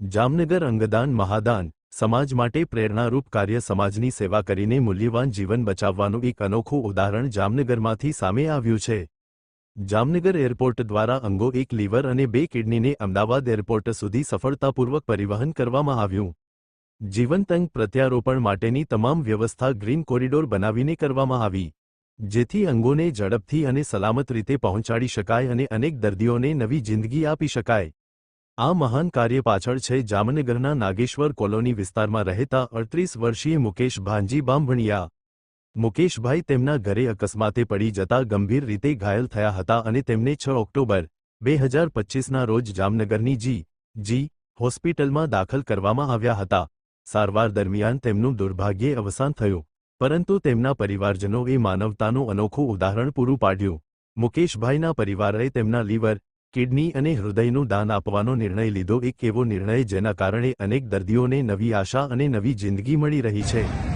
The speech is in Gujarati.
જામનગર અંગદાન મહાદાન સમાજ માટે પ્રેરણારૂપ કાર્ય સમાજની સેવા કરીને મૂલ્યવાન જીવન બચાવવાનું એક અનોખું ઉદાહરણ જામનગરમાંથી સામે આવ્યું છે. જામનગર એરપોર્ટ દ્વારા અંગો એક લીવર અને બે કિડનીને અમદાવાદ એરપોર્ટ સુધી સફળતાપૂર્વક પરિવહન કરવામાં આવ્યું. જીવનતંગ પ્રત્યારોપણ માટેની તમામ વ્યવસ્થા ગ્રીન કોરિડોર બનાવીને કરવામાં આવી. જેથી અંગોને ઝડપથી અને સલામત રીતે પહોંચાડી શકાય અને અનેક દર્દીઓને નવી જિંદગી આપી શકાય. આ મહાન કાર્ય પાછળ છે જામનગરના નાગેશ્વર કોલોની વિસ્તારમાં રહેતા અડત્રીસ વર્ષીય મુકેશ ભાંજી બામભણિયા મુકેશભાઈ તેમના ઘરે અકસ્માતે પડી જતા ગંભીર રીતે ઘાયલ થયા હતા અને તેમને છ ઓક્ટોબર, બે હજાર પચ્ચીસના રોજ જામનગરની જી જી, હોસ્પિટલમાં દાખલ કરવામાં આવ્યા હતા. સારવાર દરમિયાન તેમનું દુર્ભાગ્યે અવસાન થયું, પરંતુ તેમના પરિવારજનોએ માનવતાનું અનોખું ઉદાહરણ પૂરું પાડ્યું. મુકેશભાઈના પરિવારે તેમના લીવર કિડની અને હૃદયનું દાન આપવાનો નિર્ણય લીધો. એક એવો નિર્ણય જેના કારણે અનેક દર્દીઓને નવી આશા અને નવી જિંદગી મળી રહી છે.